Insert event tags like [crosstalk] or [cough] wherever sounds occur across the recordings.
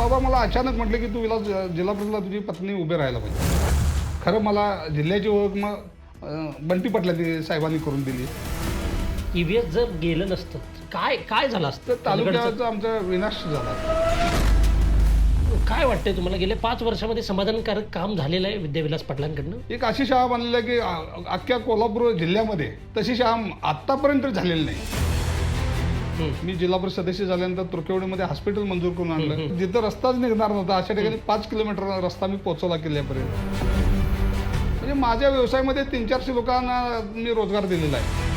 बाबा मला अचानक म्हटलं की तू विलास जिल्हा परिषदला तुझी पत्नी उभे राहायला पाहिजे. खरं मला जिल्ह्याची ओळख मग बंटी पाटलांनी साहेबांनी करून दिली. ईव्हीएस जर गेलं नसतं काय काय झालं तर असतं तालुक्याचा आमचा विनाश झाला. काय वाटतंय तुम्हाला? गेल्या पाच वर्षामध्ये समाधानकारक काम झालेलं आहे विद्याविलास पाटलांकडनं? एक अशी शाळा बांधलेली आहे की अ- अख्ख्या कोल्हापूर जिल्ह्यामध्ये तशी शाळा आत्तापर्यंत झालेली नाही. मी जिल्हा परिषद सदस्य झाल्यानंतर तुर्केवडीमध्ये हॉस्पिटल मंजूर करून आणलं. जिथं रस्ताच निघणार नव्हता अशा ठिकाणी पाच किलोमीटर रस्ता मी पोहोचवला किल्ल्यापर्यंत. म्हणजे माझ्या व्यवसायामध्ये तीन चारशे लोकांना मी रोजगार दिलेला आहे.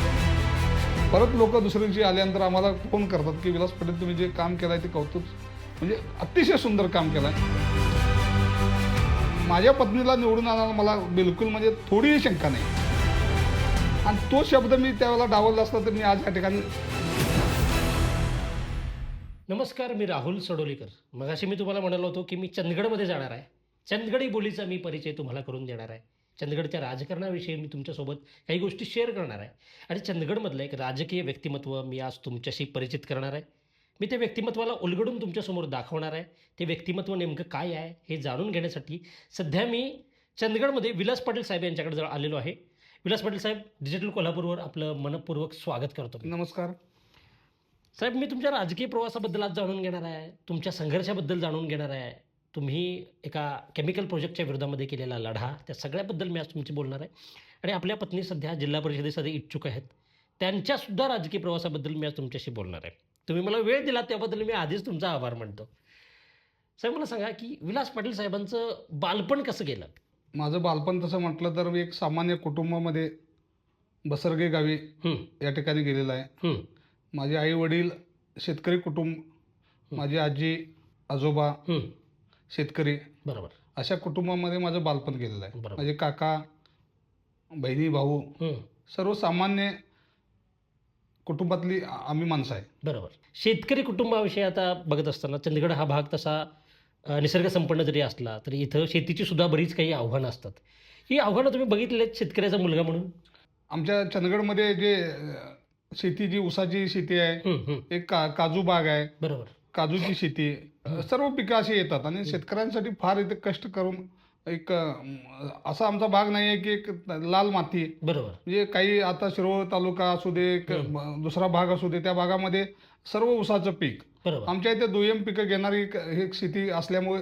परत लोक दुसऱ्या दिवशी आल्यानंतर आम्हाला फोन करतात की विलास पटेल तुम्ही जे काम केलंय ते कौतुक. म्हणजे अतिशय सुंदर काम केलंय. माझ्या पत्नीला निवडून आणायला मला बिलकुल म्हणजे थोडीही शंका नाही. आणि तो शब्द मी त्यावेळेला डावलला असता तर मी आज या ठिकाणी नमस्कार मी राहुल सडोलीकर. मगाशी मी तुम्हाला म्हणालो होतो की मी चंदगडमध्ये जाणार आहे. चंदगडी बोलीचा मी परिचय तुम्हाला करून देणार आहे. चंदगडच्या राजकारणाविषयी मी तुमच्यासोबत काही गोष्टी शेअर करणार आहे. आणि चंदगडमधलं एक राजकीय व्यक्तिमत्व मी आज तुमच्याशी परिचित करणार आहे. मी त्या व्यक्तिमत्वाला उलगडून तुमच्यासमोर दाखवणार आहे. ते व्यक्तिमत्व नेमकं काय आहे हे जाणून घेण्यासाठी सध्या मी चंदगडमध्ये विलास पाटील साहेब यांच्याकडे जवळ आलेलो आहे. विलास पाटील साहेब डिजिटल कोल्हापूरवर आपलं मनपूर्वक स्वागत करतो नमस्कार. साहेब मी तुमच्या राजकीय प्रवासाबद्दल आज जाणून घेणार आहे. तुमच्या संघर्षाबद्दल जाणून घेणार आहे. तुम्ही एका केमिकल प्रोजेक्टच्या विरोधामध्ये केलेला लढा त्या सगळ्याबद्दल मी आज तुमची बोलणार आहे. आणि आपल्या पत्नी सध्या जिल्हा परिषदेसाठी इच्छुक आहेत. त्यांच्यासुद्धा राजकीय प्रवासाबद्दल मी आज तुमच्याशी बोलणार आहे. तुम्ही मला वेळ दिला त्याबद्दल मी आधीच तुमचा आभार मानतो. साहेब मला सांगा की विलास पाटील साहेबांचं बालपण कसं गेलं? माझं बालपण तसं म्हटलं तर मी एक सामान्य कुटुंबामध्ये बसरगे गावी या ठिकाणी गेलेलं आहे. माझे आई वडील शेतकरी कुटुंब माझी आजी आजोबा. शेतकरी बरोबर. अशा कुटुंबामध्ये माझं बालपण गेलेलं आहे. माझे काका बहिणी भाऊ सर्वसामान्य कुटुंबातली आम्ही माणसं आहे. बरोबर. शेतकरी कुटुंबाविषयी आता बघत असताना चंदगड हा भाग तसा निसर्ग संपन्न जरी असला तरी इथं शेतीची सुद्धा बरीच काही आव्हानं असतात. ही आव्हानं तुम्ही बघितली आहेत शेतकऱ्याचा मुलगा म्हणून? आमच्या चंदगडमध्ये जे शेती जी ऊसाची शेती आहे. एक का काजू बाग आहे बरोबर. काजूची शेती सर्व पिकं अशी येतात आणि शेतकऱ्यांसाठी फार इथे कष्ट करून एक असा आमचा भाग नाही आहे की एक लाल माती बरोबर. म्हणजे काही आता शिरोळ तालुका असू दे दुसरा भाग असू दे त्या भागामध्ये सर्व ऊसाचं पीक. आमच्या इथे दुय्यम पिकं घेणारी ही शेती असल्यामुळे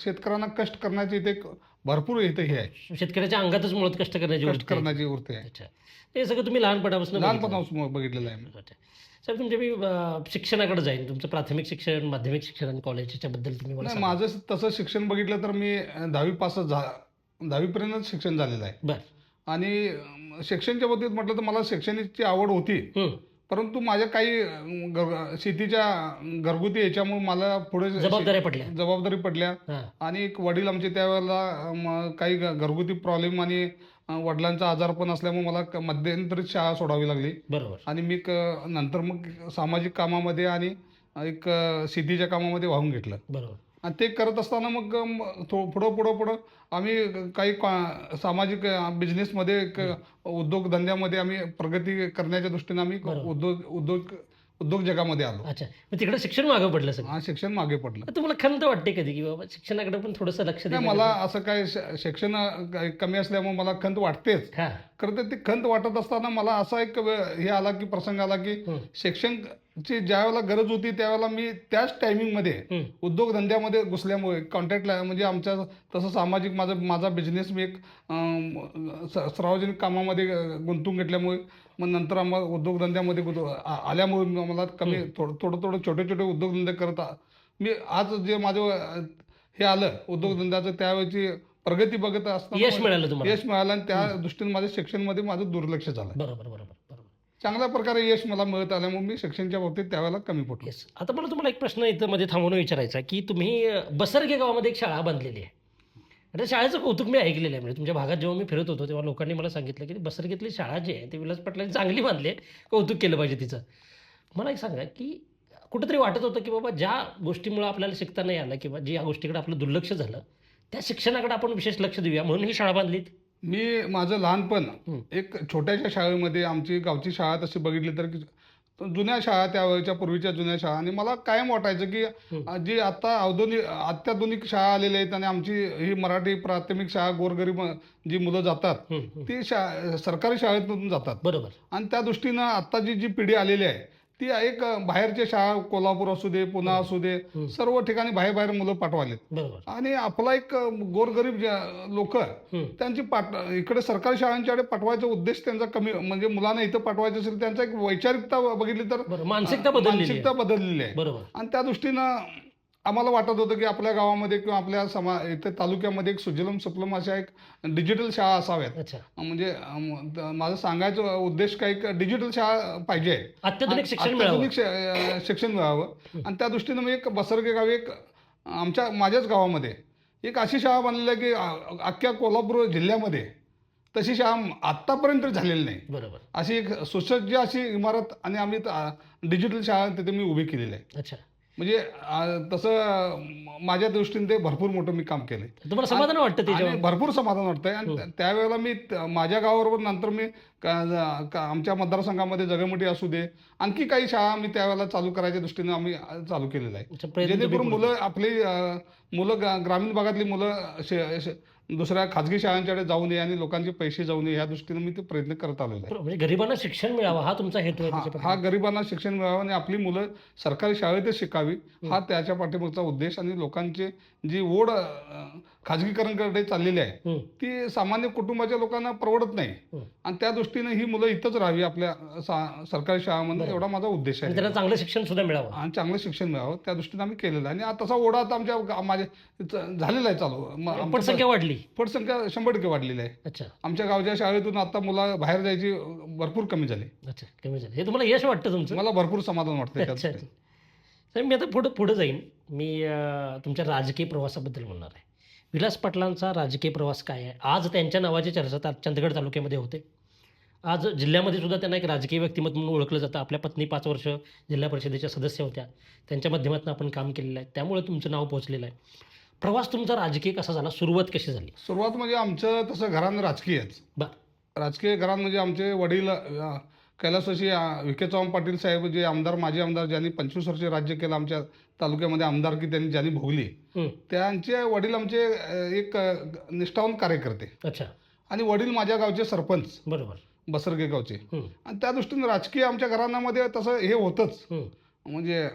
शेतकऱ्यांना कष्ट करण्याची इथे भरपूर इथे हे आहे शेतकऱ्याच्या अंगातच मुळात कष्ट करण्याची कष्ट वृत्ती आहे. करण्याची वृत्ती आहे अच्छा हे सगळं तुम्ही लहानपणापासून. लहानपणापासून बघितलेलं आहे. अच्छा साहेब तुमच्या मी अ, शिक्षणाकडे जाईन तुमचं प्राथमिक शिक्षण माध्यमिक शिक्षण आणि कॉलेजच्या बद्दल तुम्ही मला नाही सांगा. माझं तसं शिक्षण बघितलं तर मी दहावी पासच झा दहावीपर्यंत शिक्षण झालेलं आहे बरं आणि अं, शिक्षणच्या बाबतीत म्हटलं तर मला शिक्षणाची आवड होती हं. परंतु माझ्या काही शेतीच्या घरगुती याच्यामुळे मला पुढे जबाबदाऱ्या पडल्या. जबाबदारी पडल्या. हां. आणि एक वडील आमचे त्यावेळेला काही घ- घरगुती प्रॉब्लेम आणि अं, वडिलांचा आजारपण असल्यामुळे मला क- मध्यंतरीत शाळा सोडावी लागली. बरोबर. आणि मी क- नंतर मग सामाजिक कामामध्ये आणि एक अं, शेतीच्या कामामध्ये वाहून घेतलं. बरोबर. आणि ते करत असताना मग थो पुढं पुढं पुढं आम्ही काही का- सामाजिक बिझनेसमध्ये उद्योगधंद्यामध्ये आम्ही प्रगती करण्याच्या दृष्टीने आम्ही. उद्योग उद्योग उद्योग जगामध्ये आलो. अच्छा. मग तिकडे शिक्षण मागं पडलं सगळं? हा शिक्षण मागे पडलं. तर तुम्हाला खंत वाटते कधी की बाबा शिक्षणाकडे पण थोडंसं लक्ष नाही द्या मला असं काय श- शिक्षण अं, कमी असल्यामुळे मला खंत वाटतेच. हा. खरं तर ती खंत वाटत असताना मला असा एक वे- हे आला की प्रसंग आला की हं. शिक्षणची ज्या वेळेला गरज होती त्यावेळेला मी त्याच टायमिंगमध्ये हं. उद्योगधंद्यामध्ये घुसल्यामुळे कॉन्टॅक्ट म्हणजे आमच्या तसं सामाजिक माझं माझा बिझनेस मी एक स- सार्वजनिक कामामध्ये अं, गुंतून घेतल्यामुळे मग नंतर आम्हाला उद्योगधंद्यामध्ये आल्यामुळे मला कमी थोडं थोडं थोडं छोटे छोटे उद्योगधंदे करत मी आज जे माझं हे आलं उद्योगधंद्याचं त्यावेळेची प्रगती बघत असताना यश मिळालं तुम्हाला. यश मिळालं आणि त्या दृष्टीने माझ्या शिक्षणमध्ये माझं दुर्लक्ष झालं. बरोबर बरोबर चांगल्या प्रकारे यश मला मिळत आल्यामुळे मी शिक्षणच्या बाबतीत त्यावेळेला कमी पडलो. येस आता मला तुम्हाला एक प्रश्न इथं मध्ये थांबवून विचारायचा की तुम्ही बसरगे गावामध्ये एक शाळा बांधलेली आहे. आणि त्या शाळेचं कौतुक मी ऐकलेलं आहे. म्हणजे तुमच्या भागात जेव्हा मी फिरत होतो तेव्हा लोकांनी मला सांगितलं की बसरगेतली शाळा जी आहे ती विलास पाटलांनी चांगली बांधली आहे. कौतुक केलं पाहिजे तिचं. मला एक सांगा की कुठंतरी वाटत होतं की बाबा ज्या गोष्टीमुळे आपल्याला शिकता नाही आलं किंवा जी या गोष्टीकडे आपलं दुर्लक्ष झालं त्या शिक्षणाकडे आपण विशेष लक्ष देऊया. म्हणून ही शाळा बांधलीत. मी माझं लहानपण. एक छोट्याशा शाळेमध्ये आमची गावची शाळा तशी बघितली तर की जुन्या शाळा त्यावेळेच्या पूर्वीच्या जुन्या शाळा. आणि मला कायम वाटायचं की जी आता आधुनिक अत्याधुनिक शाळा आलेल्या आहेत आणि आमची ही मराठी प्राथमिक शाळा गोरगरीब जी मुलं जातात. ती शा सरकारी शाळेतून जातात. बरोबर. आणि त्या दृष्टीनं आत्ताची जी पिढी आलेली आहे ती एक बाहेरच्या शाळा कोल्हापूर असू दे पुणा असू दे. सर्व ठिकाणी बाहेर बाहेर मुलं पाठवालेत. आणि आपला एक गोरगरीब लोक. त्यांची पाठ इकडे सरकारी शाळांच्याकडे पाठवायचा उद्देश त्यांचा कमी म्हणजे मुलांना इथं पाठवायचं असेल त्यांचा एक वैचारिकता बघितली तर मानसिकता बदललेली आहे. मानसिकता बदललेली आहे. बरोबर. आणि त्या दृष्टीनं आम्हाला वाटत होतं की आपल्या गावामध्ये किंवा आपल्या समा इथे तालुक्यामध्ये एक सुजलम सुफलम अशा एक डिजिटल शाळा असाव्यात. म्हणजे माझं सांगायचं उद्देश काही डिजिटल शाळा पाहिजे. अत्याधुनिक शिक्षण मिळावं. आणि त्या दृष्टीनं मी एक बसरगे गावी एक आमच्या माझ्याच गावामध्ये एक अशी शाळा बांधलेली आहे की अख्ख्या कोल्हापूर जिल्ह्यामध्ये तशी शाळा आत्तापर्यंत झालेली नाही. बरोबर. अशी एक सुसज्ज अशी इमारत आणि आम्ही डिजिटल शाळा तिथे मी उभी केलेली आहे. अच्छा. म्हणजे तसं माझ्या दृष्टीने ते भरपूर मोठं मी काम केलंय. तुम्हाला समाधान वाटतं त्याच्यावर? भरपूर समाधान वाटतंय. आणि त्या- त्यावेळेला मी माझ्या गावाबरोबर नंतर मी आमच्या मतदारसंघामध्ये जगमोठी असू दे आणखी काही शाळा मी त्यावेळेला चालू करायच्या दृष्टीने आम्ही चालू केलेलं आहे. जेणेकरून मुलं आपली मुलं ग्रामीण भागातली मुलं दुसऱ्या खाजगी शाळांच्याकडे जाऊ नये आणि लोकांचे पैसे जाऊ नये या दृष्टीने मी ते प्रयत्न करत आलेलो आहे. म्हणजे गरिबांना शिक्षण मिळावं हा तुमचा हेतू आहे हा हा गरिबांना शिक्षण मिळावं आणि आपली मुलं सरकारी शाळेतच शिकावी हा त्याच्या पाठीमागचा उद्देश आणि लोकांची जी ओढ खाजगीकरणकडे चाललेली आहे. ती सामान्य कुटुंबाच्या लोकांना परवडत नाही. आणि त्या दृष्टीने ही मुलं इथंच राहावी आपल्या सरकारी शाळामध्ये एवढा माझा उद्देश आहे. त्यांना चांगलं शिक्षण सुद्धा मिळावं. आणि चांगलं शिक्षण मिळावं त्या दृष्टीने आम्ही केलेलं आहे. आणि तसा ओढा आता आमच्या माझ्या झालेला आहे चालू. पटसंख्या वाढली. पटसंख्या शंभर टक्के वाढलेली आहे. अच्छा. आमच्या गावच्या शाळेतून आता मुलं बाहेर जायची भरपूर कमी झाली. अच्छा कमी झालं. हे तुम्हाला यश वाटतं तुमचं? मला भरपूर समाधान वाटतं मी आता पुढं पुढं जाईन. मी तुमच्या राजकीय प्रवासाबद्दल म्हणणार आहे. विलास पाटलांचा राजकीय प्रवास काय आहे? आज त्यांच्या नावाची चर्चा ता- चंदगड तालुक्यामध्ये होते. आज जिल्ह्यामध्ये सुद्धा त्यांना एक राजकीय व्यक्तिमत्व म्हणून ओळखलं जातं. आपल्या पत्नी पाच वर्ष जिल्हा परिषदेच्या सदस्य होत्या. त्यांच्या माध्यमातून आपण काम केलेलं आहे. त्यामुळे तुमचं नाव पोहोचलेलं आहे. प्रवास तुमचा राजकीय कसा झाला? सुरुवात कशी झाली? सुरुवात म्हणजे आमचं तसं घरानं राजकीयच. बरं. राजकीय घरात म्हणजे आमचे वडील अ, विखे चव्हाण पाटील साहेब जे आमदार माजी आमदार ज्यांनी पंचवीस वर्ष राज्य केलं आमच्या तालुक्यामध्ये आमदारकी त्यांनी ज्यांनी भोगली त्यांचे वडील आमचे एक निष्ठावंत कार्यकर्ते. अच्छा. आणि वडील माझ्या गावचे सरपंच. बरोबर. बसरगे गावचे. आणि त्या दृष्टीने राजकीय आमच्या घराण्यामध्ये तसं हे होतंच. म्हणजे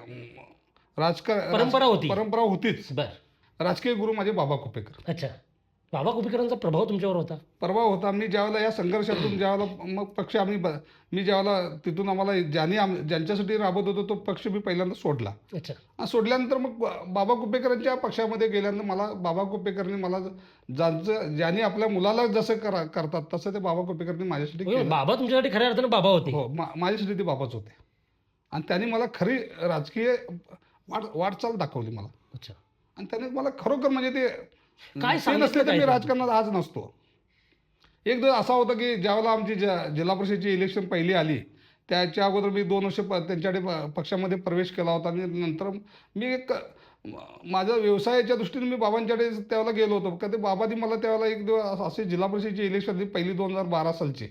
राजकार परंपरा होती. परंपरा होतीच. बरं. राजकीय गुरु माझे बाबा कुपेकर. अच्छा. बाबा कुपेकरांचा प्रभाव तुमच्यावर होता? परवा होता. मी ज्यावेळेला या संघर्षातून ज्यावेळेला मग पक्ष आम्ही ब- मी ज्यावेळेला तिथून आम्हाला ज्यांनी आम ज्यांच्यासाठी राबत होतो तो पक्ष मी पहिल्यांदा सोडला. अच्छा. आणि सोडल्यानंतर मग बा- बाबा कुपेकरांच्या पक्षामध्ये गेल्यानंतर मला बाबा कुपेकरनी मला ज्यांचं ज्यांनी आपल्या मुलाला जसं करा करतात तसं ते बाबा कुपेकरनी माझ्यासाठी केलं. बाबा तुमच्यासाठी खऱ्या अर्थानं बाबा होते. हो मा- माझ्यासाठी ते बाबाच होते. आणि त्यांनी मला खरी राजकीय वाट वाटचाल दाखवली मला. अच्छा. आणि त्याने मला खरोखर म्हणजे ते काय ते नसले तर मी? राजकारणात आज नसतो. एक दिवस असा होता की ज्यावेळेला आमची जिल्हा परिषदेची इलेक्शन पहिली आली त्याच्या अगोदर मी दोन वर्ष प- त्यांच्याकडे पक्षामध्ये प्रवेश केला होता. आणि नंतर मी एक माझ्या व्यवसायाच्या दृष्टीने मी बाबांच्याकडे त्यावेळेला गेलो होतो. का ते बाबांनी मला त्यावेळेला एक दिवस असे जिल्हा परिषदेची इलेक्शन पहिली दोन हजार बारा सालची.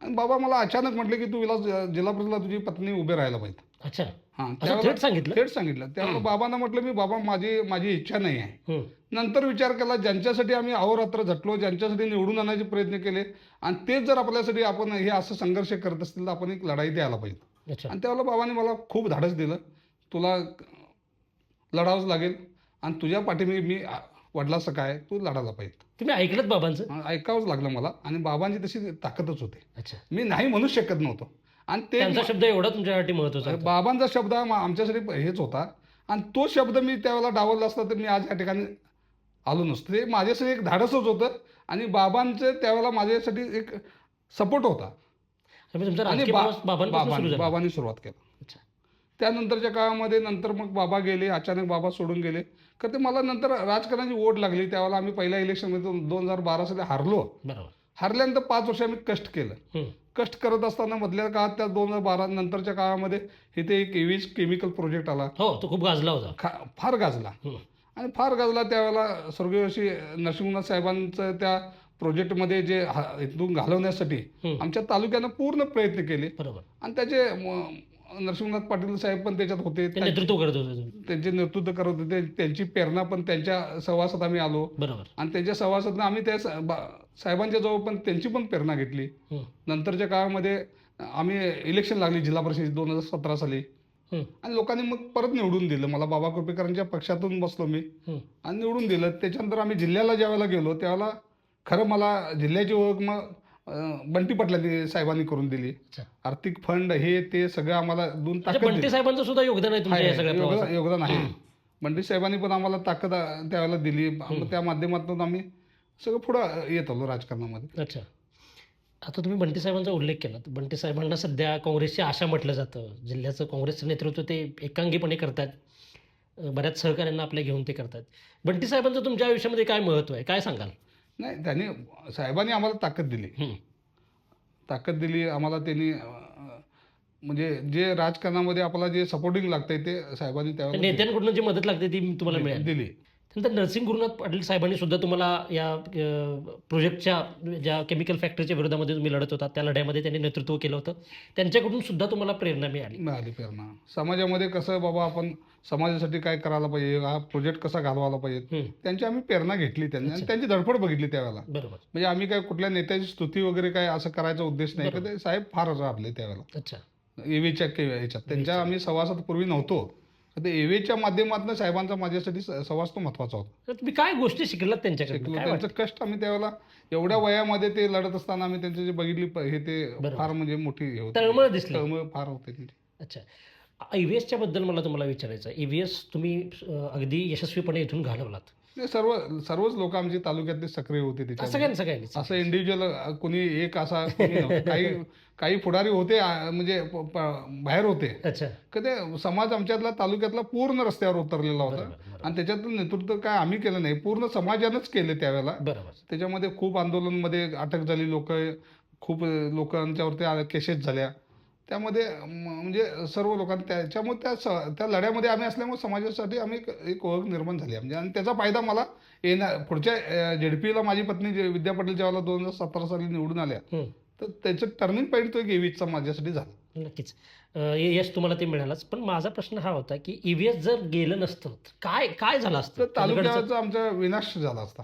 आणि बाबा मला अचानक म्हटले की तू विलास जिल्हा परिषदला तुझी पत्नी उभे राहायला पाहिजे. अच्छा. हां असं त्यावेळेला थेट सांगितलं? थेट सांगितलं. त्यावेळेला बाबांना म्हटलं मी बाबा माझी माझी इच्छा नाही आहे. हं, नंतर विचार केला ज्यांच्यासाठी आम्ही अहोरात्र झटलो ज्यांच्यासाठी निवडून आणायचे प्रयत्न केले आणि तेच जर आपल्यासाठी आपण हे असं संघर्ष करत असतील तर आपण एक लढाई द्यायला पाहिजे. अच्छा. आणि त्यावेळेला बाबांनी मला खूप धाडस दिलं. तुला लढावंच लागेल आणि तुझ्या पाठीमागे मी आ- वडिलाचं काय तू लढायला पाहिजे. तुम्ही ऐकलंत बाबांचं? आणि ऐकावंच लागलं मला. आणि बाबांची तशी ताकदच होते. अच्छा. मी नाही म्हणू शकत नव्हतो. आणि ते त्यांचा शब्द एवढा तुमच्यासाठी महत्त्वाचा होता. बाबांचा शब्द हा आमच्यासाठी हेच होता. आणि तो शब्द मी त्यावेळेला डावलला असता तर मी आज या ठिकाणी आलो नसतो. ते माझ्यासाठी एक धाडसच होतं आणि बाबांचं त्यावेळेला माझ्यासाठी एक सपोर्ट होता. तुमचा आणि राजकीय बा- प्रवास बाबांपासून सुरू बाबांनी झाला. बाबांनी सुरुवात केली. अच्छा. त्यानंतरच्या काळामध्ये नंतर मग बाबा गेले अचानक बाबा सोडून गेले. तर ते मला नंतर राजकारणाची ओढ लागली. त्यावेळेला आम्ही पहिल्या इलेक्शनमध्ये दोन हजार बारा साली हारलो. बरोबर. हारल्यानंतर पाच वर्ष आम्ही कष्ट केलं. कष्ट करत असताना मधल्या काळात त्या दोन हजार बारा नंतरच्या काळामध्ये इथे एक एवीज केमिकल प्रोजेक्ट आला. हो तो खूप गाजला होता. खा फार गाजला. आणि फार गाजला त्यावेळेला स्वर्गीयशी नरसिंहनाथ साहेबांचं त्या प्रोजेक्टमध्ये जे इथून घालवण्यासाठी. आमच्या तालुक्यानं पूर्ण प्रयत्न केले. बरोबर. आणि त्याचे नरसिंहनाथ पाटील साहेब पण त्याच्यात होते. ते नेतृत्व करत होते त्यांचे नेतृत्व करत होते. त्यांची प्रेरणा पण त्यांच्या सहवासात आम्ही आलो. बरोबर. आणि त्यांच्या सहवासातनं आम्ही त्या साहेबांच्या जवळ पण त्यांची पण प्रेरणा घेतली. नंतरच्या काळामध्ये आम्ही इलेक्शन लागली जिल्हा परिषद दोन हजार सतरा साली. आणि लोकांनी मग परत निवडून दिलं. मला बाबा कृपेकरांच्या पक्षातून बसलो मी. आणि निवडून दिलं. त्याच्यानंतर आम्ही जिल्ह्याला ज्यावेळेला गेलो त्यावेळेला खरं मला जिल्ह्याची ओळख मग बंटी पाटलांनी साहेबांनी करून दिली. आर्थिक फंड हे ते सगळं आम्हाला दोन. बंटी साहेबांचं सुद्धा योगदान आहे योगदान आहे. बंटी साहेबांनी पण आम्हाला ताकद त्यावेळेला दिली. त्या माध्यमातून आम्ही सगळं पुढं येत आलो राजकारणामध्ये. अच्छा. आता तुम्ही बंटी साहेबांचा उल्लेख केला. बंटी साहेबांना सध्या काँग्रेसची आशा म्हटलं जातं. जिल्ह्याचं काँग्रेसचं नेतृत्व ते एकांगीपणे करतात. बऱ्याच सहकाऱ्यांना आपल्या घेऊन ते करतात. बंटी साहेबांचं तुमच्या आयुष्यामध्ये काय महत्त्व आहे? काय सांगाल? नाही त्यांनी साहेबांनी आम्हाला ताकद दिली. हं. ताकद दिली आम्हाला त्यांनी म्हणजे जे राजकारणामध्ये आपल्याला जे सपोर्टिंग लागतंय ते साहेबांनी त्या नेत्यांकडून जी मदत लागते ती तुम्हाला मिळाली. दिली. त्यानंतर नरसिंग गुरुनाथ पाटील साहेबांनी सुद्धा तुम्हाला या प्रोजेक्टच्या ज्या केमिकल फॅक्टरीच्या विरोधामध्ये तुम्ही लढत होता त्या लढ्यामध्ये त्यांनी नेतृत्व केलं होतं. त्यांच्याकडून सुद्धा तुम्हाला प्रेरणा मिळाली. मिळाली प्रेरणा. समाजामध्ये कसं बाबा आपण समाजासाठी काय करायला पाहिजे हा प्रोजेक्ट कसा घालवायला पाहिजे त्यांची आम्ही प्रेरणा घेतली त्यांनी आणि त्यांची धडपड बघितली त्यावेळेला. बरोबर. म्हणजे आम्ही काय कुठल्या नेत्याची स्तुती वगैरे काय असं करायचा उद्देश नाही ते साहेब फार राबले त्यावेळेला. अच्छा. एवेच्या याच्यात त्यांच्या आम्ही सहवासात पूर्वी नव्हतो. तर ते एवेच्या माध्यमातून साहेबांचा माझ्यासाठी सहवास तो महत्त्वाचा होता. तर तुम्ही काय गोष्टी शिकलात त्यांच्याकडून? शिकलो. काय त्यांचं कष्ट आम्ही त्यावेळेला एवढ्या वयामध्ये ते लढत असताना आम्ही त्यांची जे बघितली प- हे ते बरोबर. फार म्हणजे मोठी हे होती. तळमळ दिसली. तळमळ फार होते त्यांची. अच्छा. ई व्ही एसच्या बद्दल मला तुम्हाला विचारायचं आहे. ई व्ही एस तुम्ही अ, अगदी यशस्वीपणे इथून घालवलात. ते सर्व सर्वच लोक आमचे तालुक्यातले सक्रिय होते त्याच्यामध्ये. सगळ्यांनी सगळ्यांनी असं इंडिव्हिज्युअल कोणी एक असा कोणी नव्हतं. काही [laughs] काही पुढारी होते आ, म्हणजे प- प- बाहेर होते. अच्छा. का ते समाज आमच्यातला तालुक्यातला पूर्ण रस्त्यावर उतरलेला होता. आणि त्याच्यातलं नेतृत्व काय आम्ही केलं नाही पूर्ण समाजानंच केले त्यावेळेला. बरोबर. त्याच्यामध्ये खूप आंदोलनमध्ये अटक झाली लोक खूप लोकांच्यावरती केसेस झाल्या. त्यामध्ये म- म्हणजे सर्व लोकांनी त्याच्यामुळे त्या स- त्या लढ्यामध्ये आम्ही असल्यामुळे समाजासाठी आम्ही एक एक ओळख निर्माण झाली म्हणजे आणि त्याचा फायदा मला येणार पुढच्या झेडपीला माझी पत्नी जे विद्या पाटील ज्यावेळेला दोन हजार सतरा साली निवडून आल्या. तर त्याचं टर्निंग पॉईंट तो एक एवीचा माझ्यासाठी झाला. नक्कीच. यश तुम्हाला ते मिळालंच. पण माझा प्रश्न हा होता की ई व्ही एस जर गेलं नसतं तर काय काय झालं तर असतं तालुक्याचा आमचा विनाश झाला असता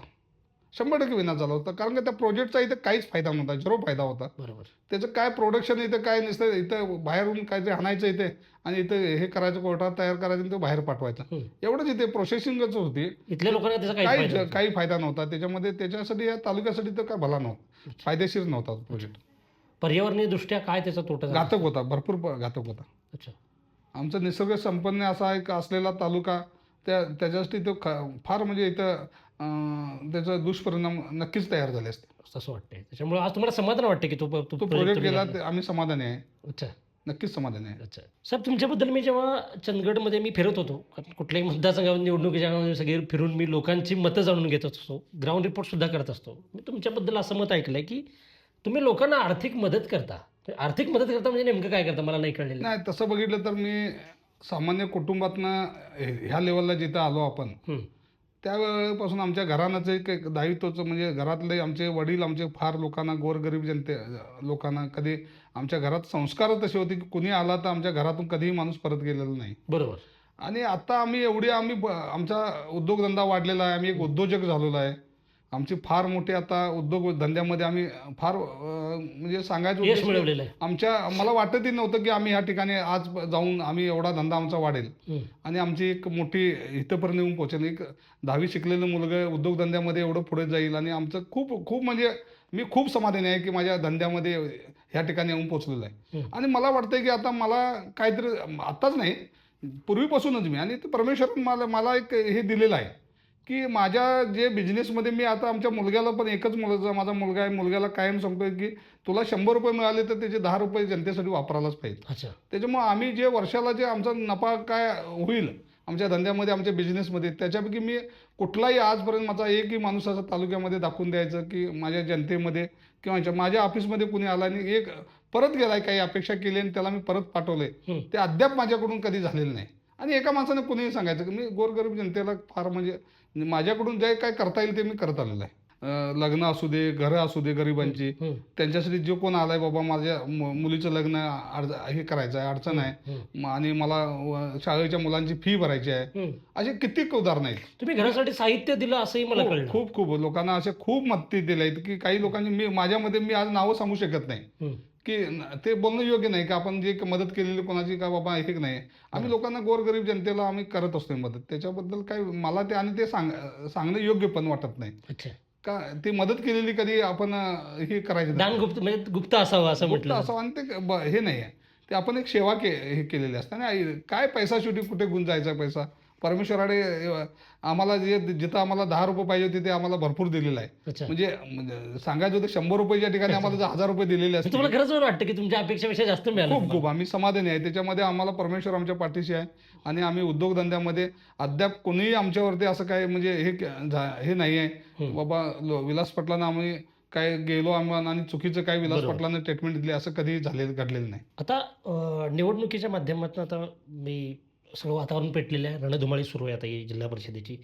शंभर टक्के विनाश झाला होता. कारण का त्या प्रोजेक्टचा इथं काहीच फायदा नव्हता झिरो फायदा होता. बरोबर. त्याचं काय प्रोडक्शन इथं काय नसतं इथं बाहेरून काहीतरी आणायचं इथे आणि इथं हे करायचं कोर्टात तयार करायचं आणि ते बाहेर पाठवायचं. एवढंच इथे प्रोसेसिंगच होती. इथल्या लोकांना त्याचा काही काही फायदा नाही. काही फायदा नव्हता. त्याच्यामध्ये त्याच्यासाठी या तालुक्यासाठी तर काय भला नव्हता. फायदेशीर नव्हता प्रोजेक्ट पर्यावरणीय दृष्ट्या काय त्याचा तोटा झाला? घातक होता भरपूर प- घातक होता. अच्छा. आमचा निसर्ग संपन्न असा एक असलेला तालुका त्या त्याच्यासाठी तो ख- फार म्हणजे इथं अं, त्याचा दुष्परिणाम नक्कीच तयार झाले असते. असं वाटतंय. त्याच्यामुळे आज तुम्हाला समाधान वाटते की तो प्रोजेक्ट. ते आम्ही समाधानी आहे. अच्छा. नक्कीच समाधानी आहे. अच्छा. साहेब तुमच्याबद्दल मी जेव्हा चंदगडमध्ये मी फिरत होतो कुठल्याही मतदारसंघावर निवडणुकीच्या सगळे फिरून मी लोकांची मतं जाणून घेत असतो ग्राउंड रिपोर्ट सुद्धा करत असतो. मी तुमच्याबद्दल असं मत ऐकलंय की तुम्ही लोकांना आर्थिक मदत करता. आर्थिक मदत करता म्हणजे नेमकं काय करता? मला नाही कळलेलं. नाही तसं बघितलं तर मी सामान्य कुटुंबातनं ह्या लेवलला जिथं आलो आपण. त्यावेळेपासून आमच्या घराण्याचं एक दायित्वचं म्हणजे घरातले आमचे वडील आमचे फार लोकांना गोरगरीब जनते लोकांना कधी आमच्या घरात संस्कार तसे होते की कुणी आला तर आमच्या घरातून कधीही माणूस परत गेलेला नाही. बरोबर. आणि आता आम्ही एवढी आम्ही ब- आमचा उद्योगधंदा वाढलेला आहे आम्ही एक उद्योजक झालेलो आहे. आमची फार मोठी आता उद्योग धंद्यामध्ये आम्ही फार म्हणजे सांगायचं यश उद्देश- मिळवलेलं आहे. आमच्या मला वाटतही नव्हतं की आम्ही ह्या ठिकाणी आज जाऊन आम्ही एवढा धंदा आमचा वाढेल. आणि आमची एक मोठी इथंपर्यंत येऊन पोहोचेल. एक दहावी शिकलेलं मुलगा उद्योगधंद्यामध्ये एवढं पुढे जाईल आणि आमचं खूप खूप म्हणजे मी खूप समाधानी आहे की माझ्या धंद्यामध्ये ह्या ठिकाणी येऊन पोहोचलेलं आहे. आणि मला वाटतंय की आता मला काहीतरी आत्ताच नाही पूर्वीपासूनच मी आणि ते परमेश्वरानं मला मला एक हे दिलेलं आहे. की माझ्या जे बिझनेसमध्ये मी आता आमच्या मुलग्याला पण एकच मुलगा माझा मुलगा आहे मुलग्याला कायम सांगतोय की तुला शंभर रुपये मिळाले तर त्याचे दहा रुपये जनतेसाठी वापरायलाच पाहिजे. अच्छा. त्याच्यामुळे आम्ही जे वर्षाला जे आमचा नफा काय होईल आमच्या धंद्यामध्ये आमच्या बिझनेसमध्ये त्याच्यापैकी मी कुठलाही आजपर्यंत माझा एकही माणूस असा तालुक्यामध्ये दाखवून द्यायचं की माझ्या जनतेमध्ये किंवा माझ्या ऑफिसमध्ये कुणी आला आणि एक परत गेलाय काही अपेक्षा केली आणि त्याला मी परत पाठवलंय. ते अद्याप माझ्याकडून कधी झालेलं नाही. आणि एका माणसाने कुणीही सांगायचं की मी गोरगरीब जनतेला फार म्हणजे माझ्याकडून जे काय करता येईल ते मी करत आलेलं आहे. लग्न असू दे घरं असू दे गरिबांची त्यांच्यासाठी जो कोण आलाय बाबा माझ्या मुलीचं लग्न हे करायचं आहे अडचण आहे. आणि मला शाळेच्या मुलांची फी भरायची आहे. असे कित्येक उदाहरण आहेत. तुम्ही घरासाठी साहित्य दिलं असंही मला खूप- कळलं. खूप खूप. लोकांना असे खूप मदती दिल्या आहेत की काही लोकांची मी माझ्यामध्ये मी आज नावं सांगू शकत नाही. की ते बोलणं योग्य नाही की आपण जे मदत केलेली कोणाची का बाबा हे नाही. आम्ही लोकांना गोरगरीब जनतेला आम्ही करत असतोय मदत. त्याच्याबद्दल काय मला ते आणि ते सांग सांगणं योग्य पण वाटत नाही. का ती मदत केलेली कधी आपण हे करायचं. दान गुप्त म्हणजे गुप्त असावं असं म्हटलं. असं आणि ते हे नाही आहे. ते आपण एक सेवा के हे केलेली असते. आणि काय पैसा शेवटी कुठे गुण जायचा पैसा? परमेश्वराने आम्हाला जे जिथं आम्हाला दहा रुपये पाहिजे होते ते आम्हाला भरपूर दिलेलं आहे. अच्छा. म्हणजे म्हणजे सांगायचं होतं शंभर रुपयाच्या ठिकाणी आम्हाला जर हजार रुपये दिलेले असते तुम्हाला खरंच वाटतं की तुमच्या अपेक्षेपेक्षा जास्त मिळालं खूप? खूप. आम्ही समाधानी आहे. त्याच्यामध्ये आम्हाला परमेश्वर आमच्या पाठीशी आहे. आणि आम्ही उद्योगधंद्यामध्ये अद्याप कोणीही आमच्यावरती असं काय म्हणजे हे क- झा- हे नाही आहे. बाबा लो- विलास पाटलांना आम्ही काय गेलो आम्हाला आणि चुकीचं काय विलास. पाटलांना ट्रीटमेंट दिली असं कधी झालेलं घडलेलं नाही. आता अं, निवडणुकीच्या माध्यमातून आता मी सगळं वातावरण पेटलेलं आहे. रणधुमाळी सुरू आहे आता ही जिल्हा परिषदेची.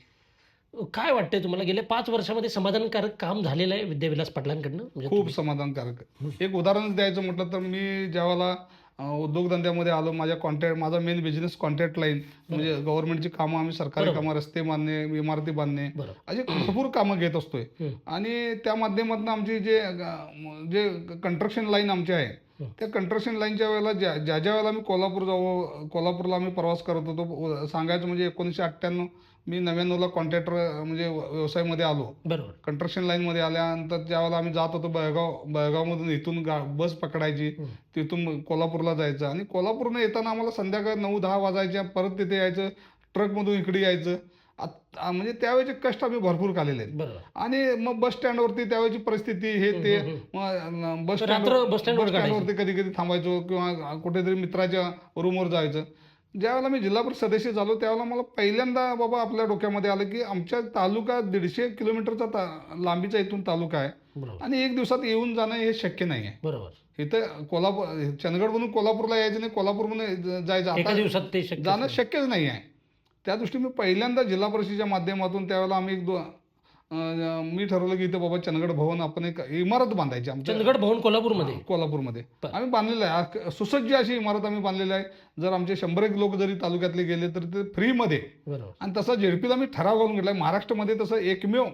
काय वाटतंय तुम्हाला? गेल्या पाच वर्षामध्ये समाधानकारक काम झालेलं आहे विद्याविलास पाटलांकडनं? म्हणजे खूप समाधानकारक. एक उदाहरणच द्यायचं म्हटलं तर मी ज्यावेळेला उद्योगधंद्यामध्ये आलो माझ्या कॉन्ट्रॅक्ट माझा मेन बिझनेस कॉन्ट्रॅक्ट लाईन म्हणजे गव्हर्नमेंटची कामं आम्ही सरकारी. कामं रस्ते बांधणे इमारती बांधणे असे भरपूर कामं घेत असतोय. आणि त्या माध्यमातून आमची जे जे कंस्ट्रक्शन लाईन आमची आहे. त्या कंस्ट्रक्शन लाईनच्या वेळेला ज्या ज्या ज्या वेळेला मी कोल्हापूर जाऊ कोल्हापूरला आम्ही प्रवास करत होतो सांगायचं म्हणजे एकोणीसशे अठ्ठ्याण्णव मी नव्याण्णवला कॉन्ट्रॅक्टर म्हणजे व्य- व्यवसायामध्ये आलो. बरोबर. कंस्ट्रक्शन लाईनमध्ये आल्यानंतर ज्यावेळेला आम्ही जात होतो बेळगाव बेळगावमधून इथून गा बस पकडायची. तिथून कोल्हापूरला जायचं. आणि कोल्हापूरनं येताना आम्हाला संध्याकाळी नऊ दहा वाजायच्या. परत तिथे यायचं. ट्रकमधून इकडे यायचं. म्हणजे त्यावेळेचे कष्ट आम्ही भरपूर काढलेले आहेत. आणि मग बस स्टँडवरती त्यावेळेची परिस्थिती हे ते बस स्टँडवरती कधी कधी थांबायचो किंवा कुठेतरी मित्राच्या रूमवर जायचं. ज्यावेळेला मी जिल्हा परिषद सदस्य झालो त्यावेळेला मला पहिल्यांदा बाबा आपल्या डोक्यामध्ये आलं की आमच्या तालुका दीडशे किलोमीटरचा ता लांबीचा इथून तालुका आहे. आणि एक दिवसात येऊन जाणं हे शक्य नाही आहे बरोबर. इथं कोल्हापूर चंदगडमधून कोल्हापूरला यायचं नाही कोल्हापूरमधून जायचं. आता दिवसात ते शक्य जाणं. शक्यच नाही आहे त्या दृष्टीने मी पहिल्यांदा जिल्हा परिषदेच्या माध्यमातून त्यावेळेला आम्ही एक दो अं, मी ठरवलं की इथं बाबा चंदगड भवन आपण एक इमारत बांधायची आमच्या चंदगड भवन कोल्हापूरमध्ये? कोल्हापूरमध्ये. बरं. आम्ही बांधलेलं आहे. सुसज्ज अशी इमारत आम्ही बांधलेली आहे. जर आमचे शंभर एक लोक जरी तालुक्यातले गेले तर ते फ्रीमध्ये. बरोबर. आणि तसं झेडपीला मी ठराव घालून घेतला महाराष्ट्रामध्ये तसं एकमेव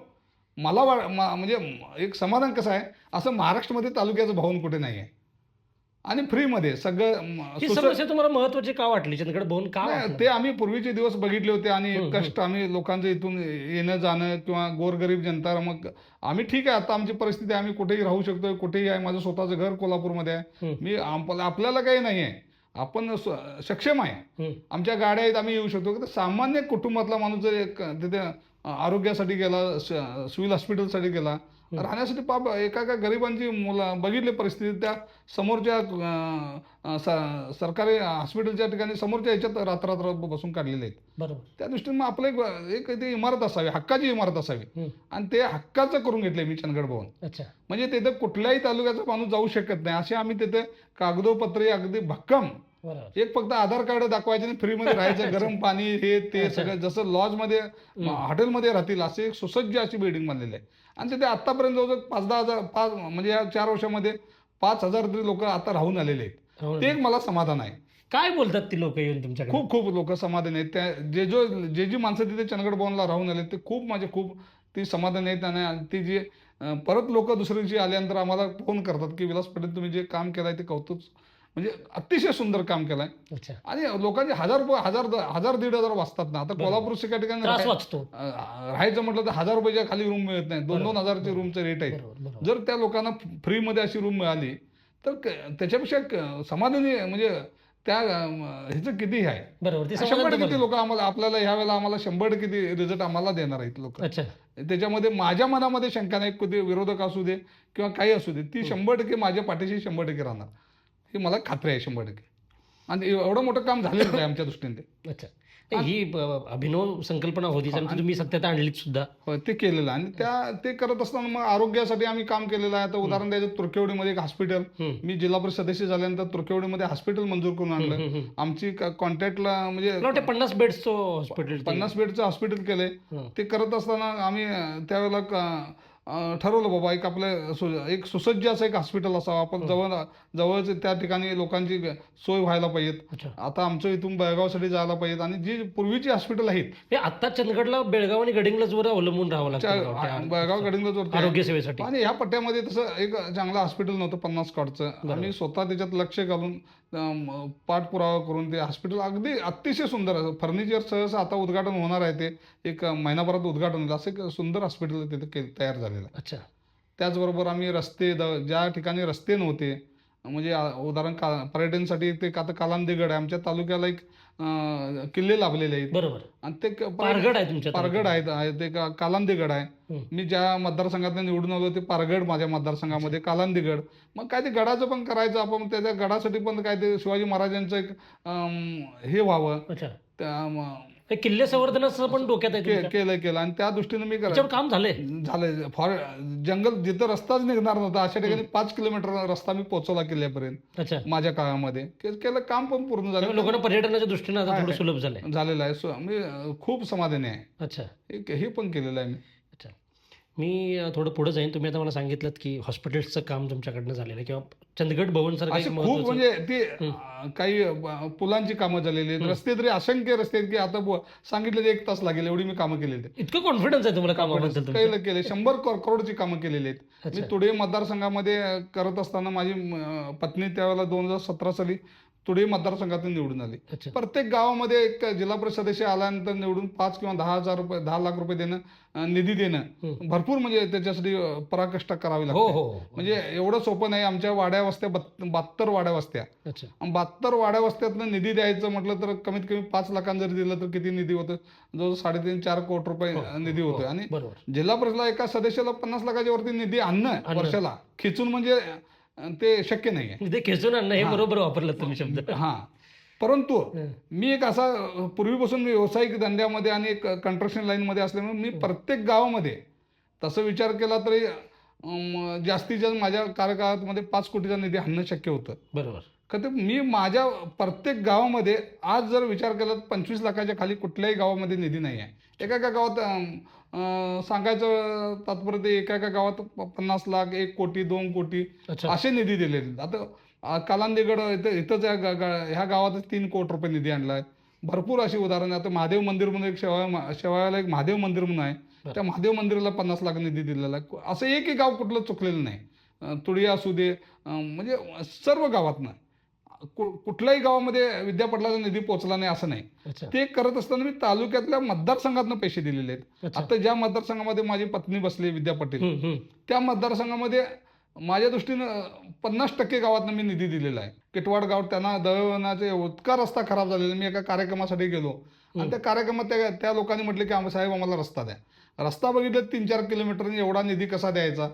मला वा मा- म्हणजे एक समाधान कसं आहे? असं महाराष्ट्रामध्ये तालुक्याचं भवन कुठे नाही आहे आणि फ्रीमध्ये सगळं ही समस्या तुम्हाला महत्वाची का वाटली चंदगड भवन का नाही, वाटलं? ते आम्ही पूर्वीचे दिवस बघितले होते आणि कष्ट आम्ही लोकांचं इथून येणं जाणं किंवा गोरगरीब जनता मग आम्ही ठीक आहे आता आमची परिस्थिती आहे, आम्ही कुठेही राहू शकतोय कुठेही आहे माझं स्वतःचं घर कोल्हापूरमध्ये आहे हम्म. मी आपल्या आपल्याला काही नाही आहे आपण स- सक्षम आहे हम्म. आमच्या गाड्या आहेत आम्ही येऊ शकतो तर सामान्य कुटुंबातला माणूस जर एक तिथे आरोग्यासाठी गेला स- सिव्हिल हॉस्पिटलसाठी गेला राहण्यासाठी पाप एका एका गरिबांची मुलं बघितली परिस्थिती त्या समोरच्या सरकारी हॉस्पिटलच्या ठिकाणी समोरच्या ह्याच्यात रात्र बसून काढलेले आहेत. बरोबर. त्या दृष्टीने मग आपलं एक एक ती इमारत असावी हक्काची इमारत असावी. आणि ते हक्काचं करून घेतले मी चंदगड भवन. अच्छा. म्हणजे तिथे कुठल्याही तालुक्याचा माणूस जाऊ शकत नाही. असे आम्ही तिथे कागदोपत्री अगदी भक्कम एक फक्त आधार कार्ड दाखवायचे आणि फ्रीमध्ये राहायचं [laughs] गरम पाणी हे ते. सगळं जसं लॉजमध्ये हॉटेलमध्ये राहतील असे एक सुसज्ज अशी बिल्डिंग बांधलेली आहे. आणि तिथे आतापर्यंत जवळजवळ पाच दहा हजार पाच म्हणजे या चार वर्षामध्ये पाच हजार तरी लोक आता राहून आलेले आहेत. ते एक मला समाधान आहे. काय बोलतात ती लोक येऊन तुमच्याकडे? खूप खूप लोक समाधानी आहेत. त्या जे जो जे जी माणसं तिथे चंदगड भवनला राहून आले ते खूप माझे खूप ती समाधानी आहेत आणि ती जी परत लोक दुसऱ्या दिवशी आल्यानंतर आम्हाला फोन करतात की विलास पटेल तुम्ही जे काम केलंय ते कौतुक म्हणजे अतिशय सुंदर काम केलंय. अच्छा. आणि लोकांचे हजार रुपये हजार हजार दीड हजार वाजतात ना. आता कोल्हापूर एका ठिकाणी त्रास वाचतो. राहायचं म्हटलं तर हजार रुपयाच्या खाली रूम मिळत नाही. दोन दोन हजारचे रूमचे रेट आहेत. जर त्या लोकांना फ्रीमध्ये अशी रूम मिळाली तर त्याच्यापेक्षा समाधानी म्हणजे त्या ह्याचं किती हे आहे? बरोबर शंभर टक्के लोक आम्हाला आपल्याला ह्या वेळेला आम्हाला शंभर टक्के रिझल्ट आम्हाला देणार आहेत लोक. त्याच्यामध्ये माझ्या मनामध्ये शंका नाही कधी विरोधक असू दे किंवा काही असू दे ती शंभर टक्के माझ्या पाठीशी शंभर टक्के राहणार. ही मला खात्री आहे शंभर टक्के. आणि एवढं मोठं काम झालेलं आहे आमच्या दृष्टीने ते. अच्छा. नाही, ही ब- अभिनव संकल्पना होतीच आणि तुम्ही सत्यता आणलीच सुद्धा. होय, ते केलेलं. आहे आणि त्या ते करत असताना मग आरोग्यासाठी आम्ही काम केलेलं आहे. आता उदाहरण द्यायचं तुर्केवडीमध्ये एक हॉस्पिटल हम्म. मी जिल्हा परिषद सदस्य झाल्यानंतर तुर्केवडीमध्ये हॉस्पिटल मंजूर करून आणलं. हम्म, हम्म. आमची कॉन्टॅक्टला म्हणजे मला वाटतं पन्नास बेड्सचं हॉस्पिटल पन्नास बेडचं हॉस्पिटल केलंय. हं. ते करत असताना आम्ही अं, त्यावेळेला क- ठरवलं बाबा एक आपलं सु- एक सुसज्ज असं एक हॉस्पिटल असावं. आपण जवळ जवळच त्या ठिकाणी लोकांची सोय व्हायला पाहिजेत. आता आमचं इथून बेळगावसाठी जायला पाहिजेत आणि जी पूर्वीची हॉस्पिटल आहेत. हे आता चंदगडला बेळगाव आणि गडिंगलाच वर अवलंबून राहावं लागतं बेळगाव गडिंग्लज वरती. आहे. आरोग्य सेवेसाठी आणि ह्या पट्ट्यामध्ये तसं एक चांगलं हॉस्पिटल नव्हतं पन्नास कॉटचं आम्ही स्वतः त्याच्यात लक्ष घालून पाठपुरावा करून ते हॉस्पिटल अगदी अतिशय सुंदर फर्निचर सहज आता उद्घाटन होणार आहे ते एक महिनाभरात उद्घाटन होईल असं एक सुंदर हॉस्पिटल तिथे के- तयार झालेलं आहे. अच्छा. त्याचबरोबर आम्ही रस्ते द ज्या ठिकाणी रस्ते नव्हते म्हणजे उदाहरण का पर्यटनसाठी ते आता कालांदेगड आहे आमच्या तालुक्याला एक किल्ले लाभलेले आहेत. बरोबर. आणि ते क- पारगड आहे तुमच्या पारगड आहेत आहे ते का- कालांदेगड आहे. हम्म. मी ज्या मतदारसंघात निवडून आलो ते पारगड माझ्या मतदारसंघामध्ये कालांदेगड. मग काय ते गडाचं पण करायचं आपण त्याच्या गडासाठी पण काय ते शिवाजी महाराजांचं एक अं, हे व्हावं. अच्छा. त्या म- हे किल्ले संवर्धनाचं पण डोक्यात आहे के- तुमच्या? केलं केलं आणि त्या दृष्टीने मी त्याच्यावर करायचं काम झालंय. झालं फॉर जंगल जिथं रस्ताच निघणार नव्हता अशा ठिकाणी पाच किलोमीटर रस्ता मी पोहोचवला किल्ल्यापर्यंत. अच्छा. माझ्या काळामध्ये. के- केलं काम पण पूर्ण त्यामुळे झालं लोकांना पर्यटनाच्या दृष्टीने आता थोडं. सुलभ झालंय. झालेलं आहे. सो मी अं, खूप समाधानी आहे. अच्छा. हे हे पण केलेलं आहे मी. मी थोडं पुढे जाईन. तुम्ही आता मला सांगितलं की हॉस्पिटल्सचं काम तुमच्याकडनं झालेलं आहे किंवा चंदगड भवन सारखं एक खूप म्हणजे ते काही पुलांची कामं झालेली आहेत. रस्ते तरी असंख्य रस्ते आहेत की आता सांगितलं एक तास लागेल एवढी मी कामं केलेली आहेत. इतकं कॉन्फिडन्स आहे तुम्हाला कामाबद्दल तुमचं? केलं केले शंभर करो- करोडची कामं केलेली आहेत. मी तुडे मतदारसंघामध्ये करत असताना माझी पत्नी त्यावेळेला दोन हजार सतरा साली तुडे मतदारसंघातून निवडून आली. प्रत्येक गावामध्ये एक जिल्हा परिषद सदस्य आल्यानंतर निवडून पाच किंवा दहा हजार रुपये दहा लाख रुपये देणं निधी देणं. भरपूर म्हणजे त्याच्यासाठी पराकष्ट करावी हो लागते. हो हो. म्हणजे एवढं सोपं नाही. आमच्या वाड्या वस्त्या बहात्तर वाड्या वस्त्या. बहात्तर वाड्या वस्त्यातनं निधी द्यायचं म्हटलं तर कमीत कमी पाच लाखांनी जरी दिलं तर किती निधी होतं? जवळ साडेतीन चार कोटी रुपये हो, निधी होतोय. आणि जिल्हा परिषदला एका सदस्याला पन्नास लाखाच्या वरती निधी आणणं. वर्षाला. खिचून म्हणजे ते शक्य नाही ते खेचून आणणं हे. बरोबर वापरलं तुम्ही शब्द. हा. परंतु. मी एक असा पूर्वीपासून व्यावसायिक धंद्यामध्ये आणि एक कंस्ट्रक्शन लाईनमध्ये असल्यामुळे मी प्रत्येक गावामध्ये तसं विचार केला तरी जास्तीत जास्त माझ्या कार्यकाळामध्ये पाच कोटीचा निधी आणणं शक्य होतं. बरोबर. का ते मी माझ्या प्रत्येक गावामध्ये आज जर विचार केला तर पंचवीस लाखाच्या खाली कुठल्याही गावामध्ये निधी नाही आहे एका एका गावात सांगायचं तात्पर्य ते एका एका गावात पन्नास लाख एक कोटी दोन कोटी असे निधी दिलेले आहेत. आता कालांदेगड इथं इथंच ह्या गावातच तीन कोटी रुपये निधी आणला आहे. भरपूर अशी उदाहरणं आता महादेव मंदिर म्हणून एक शेवा शेवाळ्याला एक महादेव मंदिर म्हणून आहे. त्या महादेव मंदिराला पन्नास लाख निधी दिलेला आहे. असं एकही गाव कुठलं चुकलेलं नाही. तुळी असू दे म्हणजे सर्व गावातनं. कुठल्याही गावामध्ये विद्यापीठाचा निधी पोहोचला नाही असं नाही. ते करत असताना मी तालुक्यातल्या मतदारसंघातनं पैसे दिलेले आहेत. आता ज्या मतदारसंघामध्ये माझी पत्नी बसली विद्या पाटील हम्म, हम्म. त्या मतदारसंघामध्ये माझ्या दृष्टीनं पन्नास टक्के गावातनं मी निधी दिलेला आहे. किटवाड गाव त्यांना दळवण्याचे इतका रस्ता खराब झालेला मी एका कार्यक्रमासाठी गेलो. आणि त्या कार्यक्रमात त्या त्या लोकांनी म्हटलं की आम्ही साहेब आम्हाला रस्ता द्या. रस्ता बघितलं तीन चार किलोमीटरने एवढा निधी कसा द्यायचा?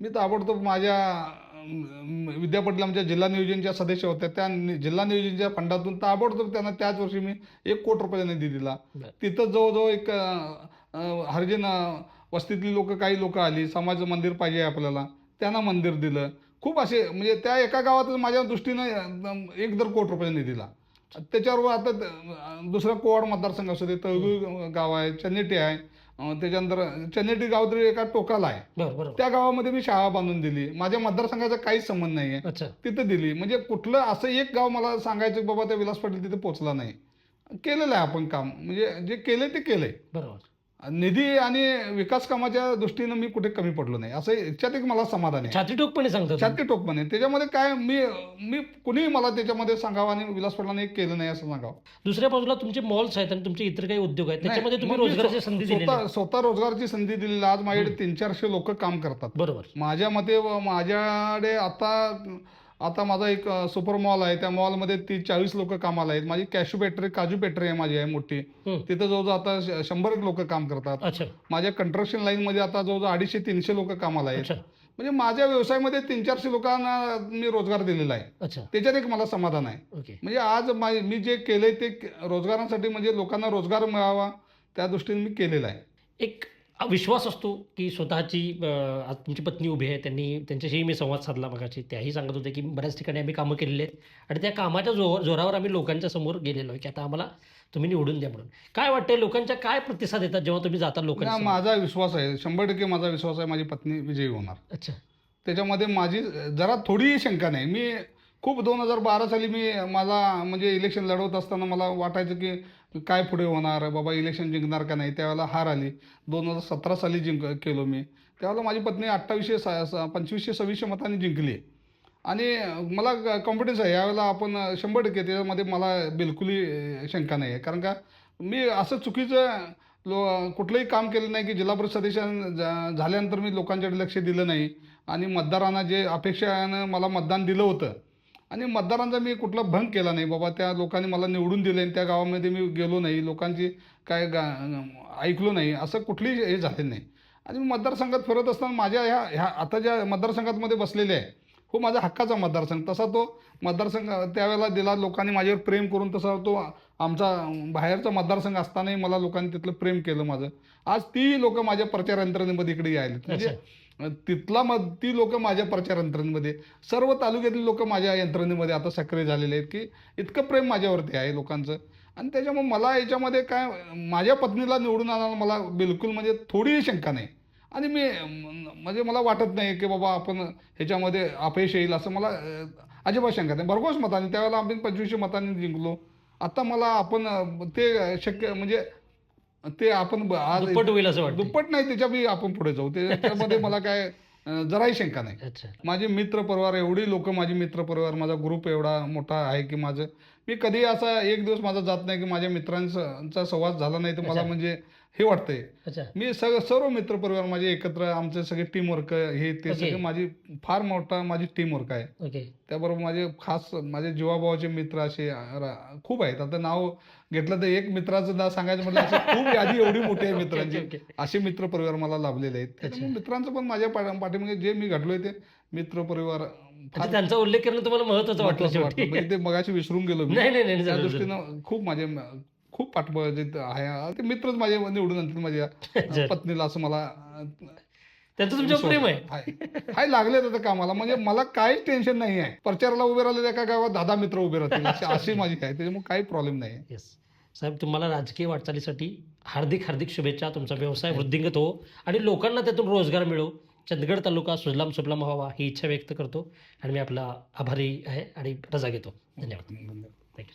मी ताबडतोब माझ्या अं, विद्यापीठला आमच्या जिल्हा नियोजनच्या सदस्य होत्या त्या जिल्हा नियोजनच्या फंडातून ताबडतोब त्यांना त्याच वर्षी मी एक कोटी रुपयाचा निधी दिला. तिथं जवळजवळ एक हरिजन वस्तीतली लोक काही लोक आली. समाज मंदिर पाहिजे आपल्याला. त्यांना मंदिर दिलं. खूप असे म्हणजे त्या एका गावातच माझ्या दृष्टीनं एक दर कोटी रुपये निधी दिला. त्याच्यावर आता दुसरा कोवाड मतदारसंघ असू दे तळगुळ गाव आहे चन्नेटी आहे. अं, त्याच्यानंतर चन्नेटी गाव तरी एका टोकाला आहे. बरोबर त्या गावामध्ये मी शाळा बांधून दिली. माझ्या मतदारसंघाचा काहीच संबंध नाही आहे अच्छा. तिथं दिली. म्हणजे कुठलं असं एक गाव मला सांगायचं की बाबा त्या विलास पाटील तिथे पोहोचला नाही. केलेलं आहे आपण काम. म्हणजे जे केलंय ते केलंय. बरोबर. निधी आणि विकास कामाच्या दृष्टीनं मी कुठे कमी पडलो नाही. असं याच्यात एक मला समाधान आहे. छाती टोकपणे सांगतात छाती टोकपणे त्याच्यामध्ये काय मी मी कुणीही मला त्याच्यामध्ये सांगावं आणि विलास एक केलं नाही असं सांगावं. दुसऱ्या बाजूला तुमचे मॉल्स आहेत आणि तुमचे इतर काही उद्योग आहेत त्याच्यामध्ये तुम्ही रोजगाराची संधी स्वतः. स्वतः रोजगाराची संधी दिलेली. आज माझ्याकडे तीन चारशे लोक काम करतात. बरोबर. माझ्या मते माझ्याकडे आता आता माझा एक सुपर मॉल आहे. त्या मॉलमध्ये ती चाळीस लोक कामाला आहेत. माझी कॅशू फॅक्टरी काजू फॅक्टरी आहे माझी आहे मोठी. तिथं जवळजवळ आता शंभर एक लोक काम करतात. माझ्या कंस्ट्रक्शन लाईनमध्ये आता जवळजवळ अडीचशे तीनशे लोक कामाला आहेत. म्हणजे माझ्या व्यवसायामध्ये तीन चारशे लोकांना मी रोजगार दिलेला आहे. त्याच्यात एक मला समाधान आहे. म्हणजे आज मा- जे केलंय ते रोजगारासाठी म्हणजे लोकांना रोजगार मिळावा त्या दृष्टीने मी केलेलं आहे. एक विश्वास असतो की स्वतःची तुमची पत्नी उभी आहे त्यांनी त्यांच्याशीही मी संवाद साधला मगाशी. त्याही सांगत होते की बऱ्याच ठिकाणी आम्ही कामं केलेली आहेत. आणि त्या कामाच्या जो जोरावर आम्ही लोकांच्या समोर गेलेलो आहे की आता आम्हाला तुम्ही निवडून द्या म्हणून. काय वाटतंय लोकांच्या काय प्रतिसाद येतात जेव्हा तुम्ही जाता लोकांना माझा विश्वास आहे शंभर टक्के माझा विश्वास आहे माझी पत्नी विजयी होणार. अच्छा. त्याच्यामध्ये माझी जरा थोडीही शंका नाही. मी खूप दोन हजार बारा साली मी माझा म्हणजे इलेक्शन लढवत असताना मला वाटायचं की काय पुढे होणार बाबा इलेक्शन जिंकणार का नाही त्यावेळेला हार आली. दोन हजार सतरा साली जिंक केलो मी. त्यावेळेला माझी पत्नी अठ्ठावीसशे सा पंचवीसशे सव्वीसशे मतांनी जिंकली. आणि मला कॉन्फिडन्स आहे. यावेळेला आपण शंभर टक्के त्याच्यामध्ये मला बिलकुलही शंका नाही आहे. कारण का मी असं चुकीचं लो कुठलंही काम केलं नाही की जिल्हा परिषद सदस्य झा- झाल्यानंतर मी लोकांच्याकडे लक्ष दिलं नाही. आणि मतदारांना जे अपेक्षानं मला मतदान दिलं होतं आणि मतदारांचा मी कुठला भंग केला नाही. बाबा त्या लोकांनी मला निवडून दिले आणि त्या गावामध्ये मी गेलो नाही. लोकांची काय गा ऐकलो नाही. असं कुठलीही हे झालेलं नाही. आणि मी मतदारसंघात फिरत असताना माझ्या ह्या ह्या आता ज्या मतदारसंघातमध्ये बसलेले आहे हो माझा हक्काचा मतदारसंघ. तसा तो मतदारसंघ त्यावेळेला दिला. लोकांनी माझ्यावर प्रेम करून तसा तो आमचा बाहेरचा मतदारसंघ असतानाही मला लोकांनी तिथलं प्रेम केलं माझं. आज ती लोक माझ्या प्रचार यंत्रणेमध्ये इकडे यायला म्हणजे तिथला मग ती लोक माझ्या प्रचार यंत्रणेमध्ये सर्व तालुक्यातील लोक माझ्या यंत्रणेमध्ये आता सक्रिय झालेले आहेत की इतकं प्रेम माझ्यावरती आहे लोकांचं. आणि त्याच्यामुळे मला याच्यामध्ये काय माझ्या पत्नीला निवडून आणायला मला बिलकुल म्हणजे थोडीही शंका नाही. आणि मी म्हणजे मला वाटत नाही की बाबा आपण ह्याच्यामध्ये अपयश येईल असं मला अजिबात शंका नाही. भरघोस मताने त्यावेळेला आम्ही पंचवीसशे मतांनी जिंकलो. आता मला आपण ते शक्य म्हणजे ते आपण आज दुप्पट होईल असं वाटतं दुप्पट नाही त्याच्या बी आपण पुढे जाऊ. ते- त्याच्यामध्ये [laughs] मला काय जराही शंका नाही. माझे मित्र परिवार एवढी लोक माझे मित्र परिवार माझा ग्रुप एवढा मोठा आहे की माझं मी कधी असा एक दिवस माझा जात नाही की माझ्या मित्रांचा संवाद झाला नाही तर मला. म्हणजे हे वाटतंय. मी सगळं सर्व मित्र परिवार माझे एकत्र आमचे सगळे टीम वर्क हे ते. सगळे माझी फार मोठा माझी टीम वर्क आहे त्याबरोबर माझे खास माझे जीवाभावाचे मित्र असे खूप आहेत. आता नाव घेतलं तर एक मित्राचं नाव सांगायचं म्हटलं असं खूप यादी एवढी मोठी आहे [laughs] मित्रांची. असे मित्र परिवार मला लाभलेले आहेत. मित्रांचं पण माझ्या पाठी पाठीमागे जे मी घडलोय ते मित्र फार त्यांचा उल्लेख करणं तुम्हाला महत्वाचं वाटलं शेवटी. म्हणजे ते मगाशी विसरून गेलो मी. नाही नाही नाही त्या दृष्टीनं खूप माझे खूप पाठबळ जे आहे ते मित्रच माझे निवडून आणतील माझ्या. [laughs] पत्नीला असं मला त्यांचं तुमच्यावर प्रेम आहे. हाय. हाय लागले आता कामाला. म्हणजे मला काहीच टेन्शन नाही आहे प्रचाराला उभे राहिलेल्या एका गावात दहा मित्र उभे राहतील. अशी माझी काय त्याच्यामुळे काही प्रॉब्लेम नाही येस साहेब तुम्हाला राजकीय वाटचालीसाठी हार्दिक हार्दिक शुभेच्छा. तुमचा व्यवसाय वृद्धिंगत हो. आणि लोकांना त्यातून रोजगार मिळो. चंदगड तालुका सुजलाम सुफलाम व्हावा ही इच्छा व्यक्त करतो. आणि मी आपला आभारी आहे आणि रजा घेतो. धन्यवाद. धन्यवाद. थँक्यू